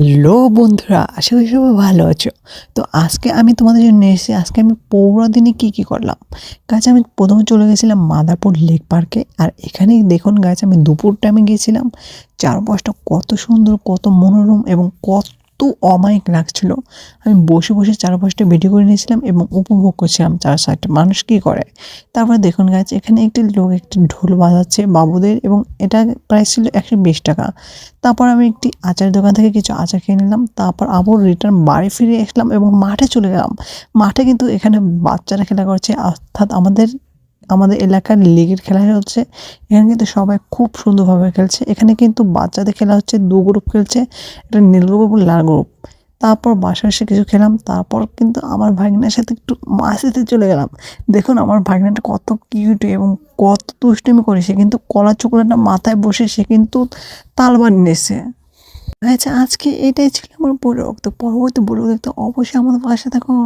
Hello বন্ধুরা, আশা করি সবাই ভালো আছো। তো আজকে আমি তোমাদের জন্য এসেছি আজকে আমি পৌরা দিনে কী কী করলাম? গাছ আমি প্রথমে চলে গেছিলাম মাদারপুর লেক পার্কে, আর এখানেই দেখুন গাছ আমি দুপুর টাইমে গিয়েছিলাম। চারপাশটা কত সুন্দর, কত মনোরম এবং কত অমায়িক লাগছিল। আমি বসে বসে চারপাশটা ভিডিও করে নিয়েছিলাম এবং উপভোগ করছিলাম চার সাইডে মানুষ কী করে? তারপরে দেখুন গাছ এখানে একটি লোক একটি ঢোল বাজাচ্ছে বাবুদের এবং এটা প্রাইস ছিল একশো বিশ টাকা। তারপর আমি একটি আচারের দোকান থেকে কিছু আচার কিনে নিলাম। তারপর আবার রিটার্ন বাড়ি ফিরে আসলাম এবং মাঠে চলে গেলাম। মাঠে কিন্তু এখানে বাচ্চারা খেলা করছে। অর্থাৎ আমাদের আমাদের এলাকার লিগের খেলা হচ্ছে। এখানে কিন্তু সবাই খুব সুন্দরভাবে খেলছে। এখানে কিন্তু বাচ্চাদের খেলা হচ্ছে, দু গ্রুপ খেলছে। এটা নীল গ্রুপ এবং লাল গ্রুপ তারপর বাসায় এসে কিছু খেলাম। তারপর কিন্তু আমার ভাগনার সাথে একটু মাসিতে চলে গেলাম। দেখুন আমার ভাগনাটা কত কিউট এবং কত দুষ্টুমি করে। সে কিন্তু কলা চোকলাটা মাথায় বসে সে কিন্তু তাল বানিয়েছে। আচ্ছা আজকে এটাই ছিল আমার বড় তো পরবর্তী বড় দেখতে অবশ্যই আমাদের পাশে থাকুন।